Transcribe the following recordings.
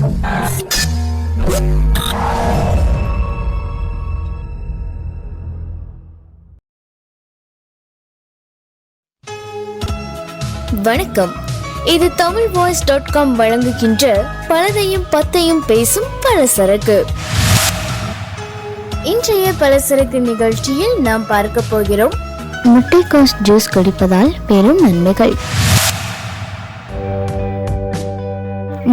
வணக்கம். இது Tamil voice dot com வழங்குகின்ற பலதையும் பத்தையும் பேசும் பலசரக்கு. இன்றைய பலசரக்கு நிகழ்ச்சியில் நாம் பார்க்க போகிறோம். முட்டைக்கோஸ் ஜூஸ் குடிப்பதால் பெரும் நன்மைகள்.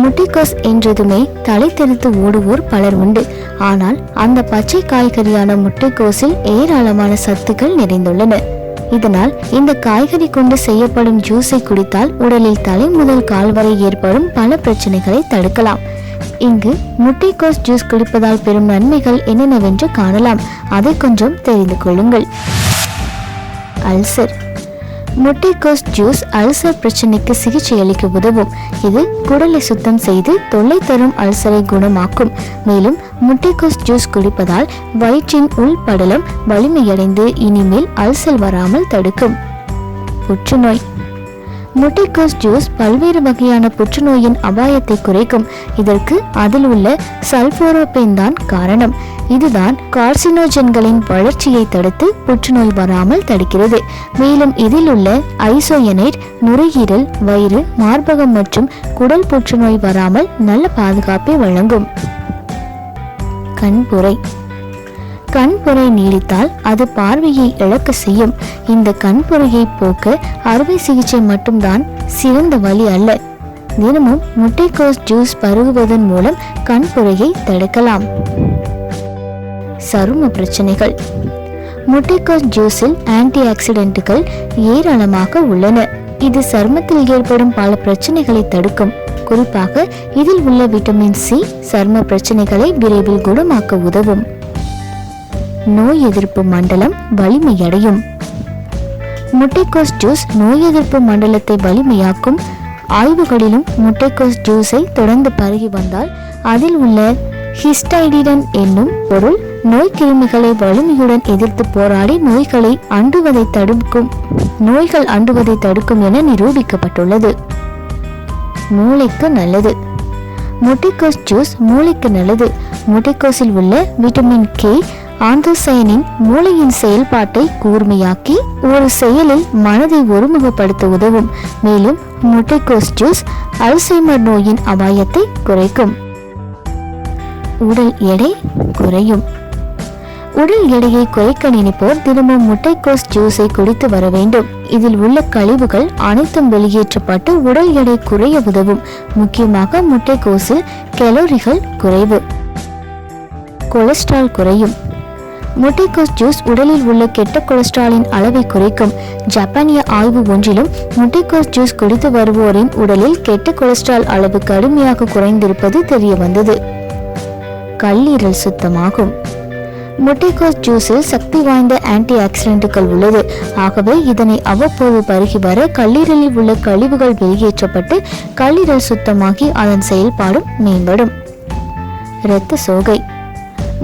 முட்டைக்கோஸ் என்றதுமே தலை தெரித்து ஓடுவோர் பலர் உண்டு. ஆனால் அந்த பச்சை காய்கறியான முட்டைக்கோஸில் ஏராளமான சத்துக்கள் நிறைந்துள்ளன. இதனால் இந்த காய்கறி கொண்டு செய்யப்படும் ஜூஸை குடித்தால் உடலில் தலை முதல் கால் வரை ஏற்படும் பல பிரச்சனைகளை தடுக்கலாம். இங்கு முட்டைக்கோஸ் ஜூஸ் குடிப்பதால் பெறும் நன்மைகள் என்னென்னவென்று காணலாம். அதை கொஞ்சம் தெரிந்து கொள்ளுங்கள். அல்சர். முட்டைக்கோஸ் ஜூஸ் அல்சர் பிரச்சனைக்கு சிகிச்சை அளிக்க உதவும். இது குடலை சுத்தம் செய்து தொல்லை தரும் அல்சரை குணமாக்கும். மேலும் முட்டைக்கோஸ் ஜூஸ் குடிப்பதால் வயிற்றின் உள் படலம் வலிமையடைந்து இனிமேல் அல்சர் வராமல் தடுக்கும். புற்றுநோய். முட்டைக்கோஸ் ஜூஸ் பல்வேறு வகையான புற்றுநோயின் அபாயத்தை குறைக்கும். இதற்கு அதில் உள்ள சல்போரோபென் தான் காரணம். இதுதான் கார்சினோஜன்களின் வளர்ச்சியை தடுத்து புற்றுநோய் வராமல் தடுக்கிறது. மேலும் இதில் உள்ள ஐசோயனைட் நுரையீரல் வயிறு மார்பகம் மற்றும் குடல் புற்றுநோய் வராமல் நல்ல பாதுகாப்பை வழங்கும். கண்புரை. கண்புரை நீடித்தால் அது பார்வையை இழக்க செய்யும். இந்த கண்புரையை போக்க அறுவை சிகிச்சை மட்டும்தான் சிறந்த வழி அல்ல. தினமும் முட்டைக்கோஸ் ஜூஸ் பருகுவதன் மூலம் கண்புரையை தடுக்கலாம். சரும பிரச்சனைகள். முட்டைக்கோஸ் ஜூஸில் ஆன்டி ஆக்சிடென்ட்டுகள் ஏராளமாக உள்ளன. இது சருமத்தில் ஏற்படும் பல பிரச்சனைகளை தடுக்கும். குறிப்பாக இதில் உள்ள விட்டமின் சி சரும பிரச்சனைகளை விரைவில் குணமாக்க உதவும். நோய் எதிர்ப்பு மண்டலம் வலிமையடையும். முட்டைக்கோஸ் ஜூஸ் நோய் எதிர்ப்பு மண்டலத்தை வலிமையாக்கும். ஆய்வுகளிலும் முட்டைக்கோஸ் ஜூஸை தொடர்ந்து பருகி வந்தால் அதில் உள்ள ஹிஸ்டைடிடன் என்னும் பொருள் நோய் கிருமிகளை வலிமையுடன் எதிர்த்து போராடி நோய்களை அண்டுவதை தடுக்கும். நோய்கள் அண்டுவதை தடுக்கும் என நிரூபிக்கப்பட்டுள்ளது. மூளைக்கு நல்லது. முட்டைக்கோஸ் ஜூஸ் மூளைக்கு நல்லது. முட்டைக்கோஸில் உள்ள விட்டமின் கே ஆந்தோசயனின் மூளையின் செயல்பாட்டை கூர்மையாக்கி ஒரு செயலில் மனதை ஒருமுகப்படுத்த உதவும் மேலும் முட்டைக்கோஸ் ஜூஸ் அல்சைமர் நோயின் அபாயத்தை குறைக்கும். உடல் எடை குறையும். உடல் எடையை குறைக்க நினைப்போர் தினமும் முட்டைக்கோஸ் ஜூஸை குடித்து வர வேண்டும். இதில் உள்ள கழிவுகள் அனைத்தும் வெளியேற்றப்பட்டு உடல் எடை குறைய உதவும். முக்கியமாக முட்டைக்கோஸில் கலோரிகள் குறைவு. கொலஸ்ட்ரால் குறையும். முட்டைக்கோஸ் ஜூஸ் உடலில் உள்ள கெட்ட கொலஸ்ட்ராலின் அளவை குறைக்கும். ஜப்பானிய ஆய்வு ஒன்றிலும் முட்டைக்கோஸ் ஜூஸ் குடித்து வருவோரின் உடலில் கெட்ட கொலஸ்ட்ரால் அளவு கடுமையாக குறைந்திருப்பது தெரிய வந்தது கல்லீரல் சுத்தமாகும். முட்டைக்கோஸ் ஜூஸில் சக்தி வாய்ந்த ஆன்டி ஆக்சிடென்ட்டுகள் உள்ளது. ஆகவே இதனை அவ்வப்போது பருகி வர கல்லீரலில் உள்ள கழிவுகள் வெளியேற்றப்பட்டு கல்லீரல் சுத்தமாகி அதன் செயல்பாடும் மேம்படும். இரத்த சோகை.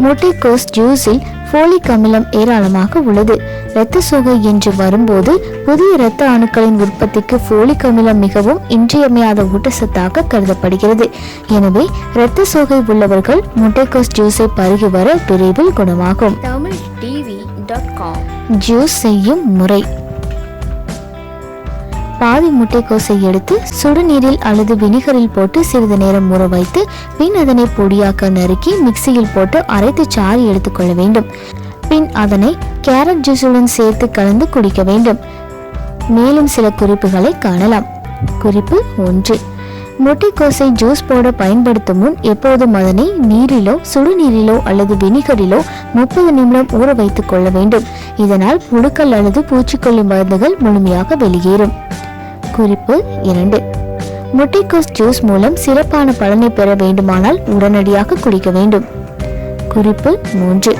முட்டைக்கோஸ் ஜூஸில் ஃபோலிக் அமிலம் ஏராளமாக உள்ளது. இரத்த சோகை என்று வரும்போது புதிய இரத்த அணுக்களின் உற்பத்திக்கு ஃபோலிக் அமிலம் மிகவும் இன்றியமையாத ஊட்டச்சத்தாக கருதப்படுகிறது. எனவே இரத்த சோகை உள்ளவர்கள் முட்டைக்கோஸ் ஜூஸை பருகி வர விரைவில் குணமாகும். Tamil TV dot com. Juice செய்யும் முறை. பாதி முட்டைக்கோசை எடுத்து சுடுநீரில் அல்லது வினிகரில் போட்டு சிறிது நேரம் ஊற வைத்து பின் அதனை பொடியாக்க நறுக்கி மிக்சியில் போட்டு அரைத்து சாறு எடுத்துக்கொள்ள வேண்டும். பின் அதனை கேரட் ஜூஸுடன் சேர்த்து கலந்து குடிக்க வேண்டும். மேலும் சில குறிப்புகளை காணலாம். குறிப்பு ஒன்று. முட்டைக்கோசை ஜூஸ் போட பயன்படுத்தும் முன் எப்போதும் அதனை நீரிலோ சுடுநீரிலோ அல்லது வினிகரிலோ முப்பது நிமிடம் ஊற வைத்துக் கொள்ள வேண்டும். இதனால் புழுக்கள் அல்லது பூச்சிக்கொல்லி மருந்துகள் முழுமையாக வெளியேறும். குறிப்பு இரண்டு. முட்டைக்கோஸ் ஜூஸ் மூலம் சிறப்பான பலனை பெற வேண்டுமானால் உடனடியாக குடிக்க வேண்டும். குறிப்பு மூன்று.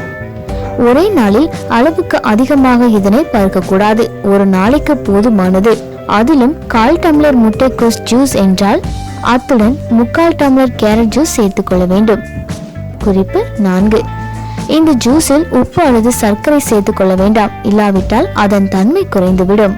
ஒரே நாளில் அளவுக்கு அதிகமாக இதனை பார்க்கக்கூடாது. ஒரு நாளைக்கு போதுமானது. அதிலும் கால் டம்ளர் முட்டைக்கோஸ் ஜூஸ் என்றால் அத்துடன் முக்கால் டம்ளர் கேரட் ஜூஸ் சேர்த்துக்கொள்ள வேண்டும். குறிப்பு நான்கு. இந்த ஜூஸில் உப்பு அல்லது சர்க்கரை சேர்த்துக்கொள்ள வேண்டாம். இல்லாவிட்டால் அதன் தன்மை குறைந்துவிடும்.